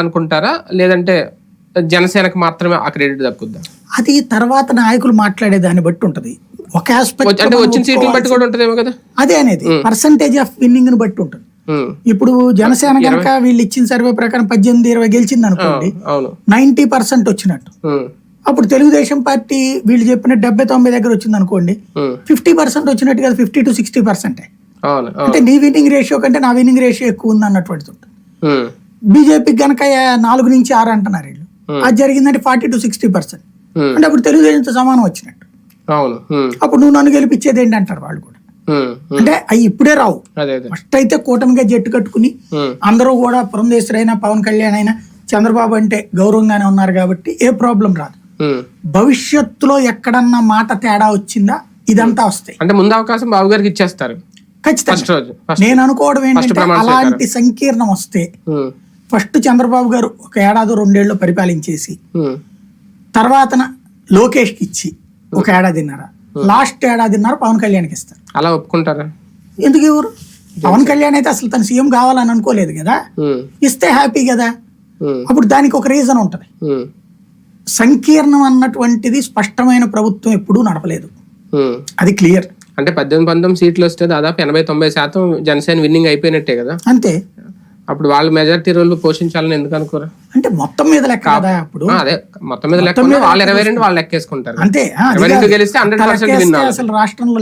అనుకుంటారా లేదంటే జనసేనకు మాత్రమే ఆ క్రెడిట్ దక్కుద్దా? అది తర్వాత నాయకులు మాట్లాడే దాన్ని బట్టి ఉంటది. ఒక ఆస్పెక్ట్ అంటే వచ్చిన సీట్లను బట్టి కూడా ఉంటుందేమో కదా? అదే అనేది. పర్సంటేజ్ ఆఫ్ విన్నింగ్ని బట్టి ఉంటుంది. ఇప్పుడు జనసేన కనుక వీళ్ళు ఇచ్చిన సర్వే ప్రకారం పద్దెనిమిది ఇరవై గెలిచింది అనుకోండి నైన్టీ పర్సెంట్ వచ్చినట్టు. అప్పుడు తెలుగుదేశం పార్టీ వీళ్ళు చెప్పిన డెబ్బై తొంభై దగ్గర వచ్చింది అనుకోండి ఫిఫ్టీ పర్సెంట్ వచ్చినట్టు కదా ఫిఫ్టీ టు సిక్స్టీ పర్సెంట్ అంటే నీ విన్నింగ్ రేషియో కంటే నా విన్నింగ్ రేషియో ఎక్కువ ఉంది ఉమ్, బీజేపీకి గనక నాలుగు నుంచి ఆరు అంటున్నారు వీళ్ళు. అది జరిగిందంటే forty to sixty percent. Um, అంటే అప్పుడు తెలుగుదేశంతో సమానం వచ్చినట్టు. ఉమ్, అప్పుడు నువ్వు నన్ను గెలిపించేది ఏంటి అంటారు వాళ్ళు కూడా. అంటే అవి ఇప్పుడే రావు. ఫస్ట్ అయితే కూటమిగా జట్టు కట్టుకుని అందరూ కూడా పురంధేశ్వరి అయినా పవన్ కళ్యాణ్ అయినా చంద్రబాబు అంటే గౌరవంగానే ఉన్నారు కాబట్టి ఏ ప్రాబ్లం రాదు. భవిష్యత్తులో ఎక్కడన్నా మాట తేడా వచ్చిందా? ఇదంతా వస్తాయి. అంటే ముందు అవకాశం బాబు గారికి ఇచ్చేస్తారు. ఖచ్చితంగా. నేను అనుకోవడం ఏంటంటే అలాంటి సంకీర్ణం వస్తే ఫస్ట్ చంద్రబాబు గారు ఒక ఏడాది రెండేళ్ళు పరిపాలించేసి తర్వాతన లోకేష్కి ఇచ్చి ఒక ఏడాదిన్నర. లాస్ట్ ఏడాదిన్నర పవన్ కళ్యాణ్కి ఇస్తారు. అలా ఒప్పుకుంటారా? ఎందుకు ఎవరు? పవన్ కళ్యాణ్ అయితే అసలు తను సీఎం కావాలని అనుకోలేదు కదా? ఇస్తే హ్యాపీ కదా? అప్పుడు దానికి ఒక రీజన్ ఉంటుంది. సంకీర్ణం అన్నటువంటిది స్పష్టమైన ప్రభుత్వం ఎప్పుడూ నడపలేదు. అది క్లియర్. అంటే పద్దెనిమిది పంతొమ్మిది సీట్లు వస్తే దాదాపు ఎనభై తొంభై శాతం జనసేన విన్నింగ్ అయిపోయినట్టే కదా? అంతే. అప్పుడు వాళ్ళు మెజారిటీ రోల్ పోషించాలని ఎందుకు అనుకోరా? అంటే మొత్తం మీద లెక్క కదా అప్పుడు? అదే మొత్తం మీద లెక్క వాళ్ళు ఇరవై రెండు వాళ్ళు లెక్కేసుకుంటారు. అంతే ఇరవై రెండు. గెలిస్తే హండ్రెడ్ పర్సెంట్ అసలు రాష్ట్రంలో